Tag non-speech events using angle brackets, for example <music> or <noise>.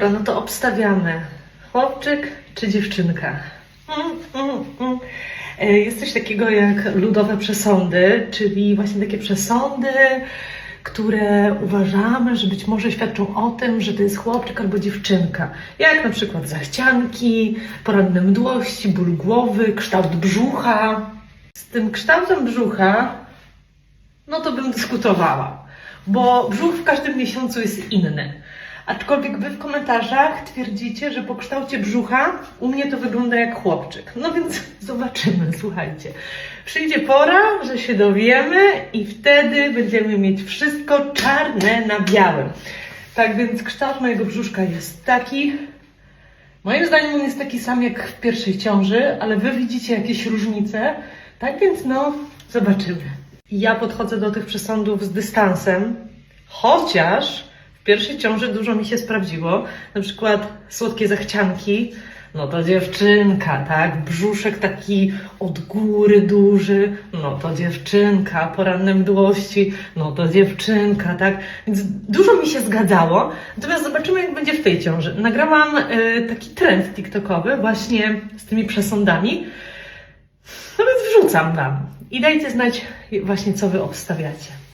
dobra, no to obstawiamy. Chłopczyk czy dziewczynka? Mm, mm, mm. E, Jest coś takiego jak ludowe przesądy, czyli właśnie takie przesądy, które uważamy, że być może świadczą o tym, że to jest chłopczyk albo dziewczynka. Jak na przykład zachcianki, poranne mdłości, ból głowy, kształt brzucha. Z tym kształtem brzucha, no to bym dyskutowała, bo brzuch w każdym miesiącu jest inny. Aczkolwiek wy w komentarzach twierdzicie, że po kształcie brzucha u mnie to wygląda jak chłopczyk. No więc <laughs> zobaczymy, słuchajcie. Przyjdzie pora, że się dowiemy i wtedy będziemy mieć wszystko czarne na białym. Tak więc kształt mojego brzuszka jest taki. Moim zdaniem on jest taki sam jak w pierwszej ciąży, ale wy widzicie jakieś różnice. Tak więc no, zobaczymy. Ja podchodzę do tych przesądów z dystansem, chociaż w pierwszej ciąży dużo mi się sprawdziło. Na przykład słodkie zachcianki, no to dziewczynka, tak? Brzuszek taki od góry duży, no to dziewczynka. Poranne mdłości, no to dziewczynka, tak? Więc dużo mi się zgadzało. Natomiast zobaczymy, jak będzie w tej ciąży. Nagrałam y, taki trend TikTokowy właśnie z tymi przesądami. No więc wrzucam Wam. I dajcie znać właśnie, co Wy obstawiacie.